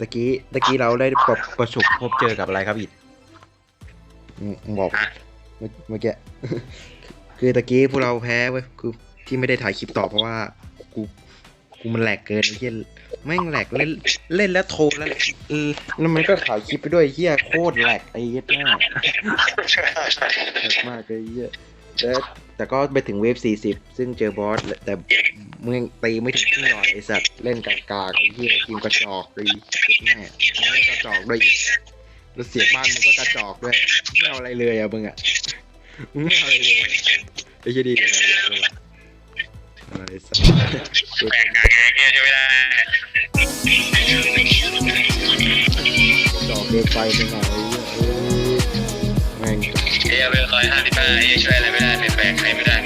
ตะกี้ตะกี้เราได้ประประสบพบเจอกับอะไรครับอีกอืมบอกเมื่อเมื่อกี้คือตะกี้พวกเราแพ้เว้ยคือที่ไม่ได้ถ่ายคลิปต่อเพราะว่ากูกูมันแหลกเกินเฮียแม่งแหลกเล่นเล่นแล้วโทรแล้วแล้วมันก็ถ่ายคลิปไปด้วยเฮียโคตรแหลกไอ้เหี้ยมากหนักมากเลยไอ้เหี้ย แต่แต่ก็ไปถึงเวฟสี่สิบซึ่งเจอบอส แต่มึงตีไม่ถึงครึ่งหลอดไอสัตว์ เล่นกากาไอ้เหี้ยทีมกระจอกเลยแม่แล้วก็กระจอกด้วยอีกแล้วเสียงบ้านมันก็กระจอกด้วย ไม่เอาอะไรเลยอะมึงอะมึงไม่เอาอะไรเลยไอ้เหี้ยดีอะไรเลยอะไรสัตว์แบ่งกันไงเงี้ยช่วยไม่ได้กระจอกเกินไปมึงอะไอ้เหี้ยเอ้ยแม่งเฮี ยเวลร้อยห้าสิบห้าช่วยอะไรไม่ได้เปลี่ยนแปลงใครไม่ได้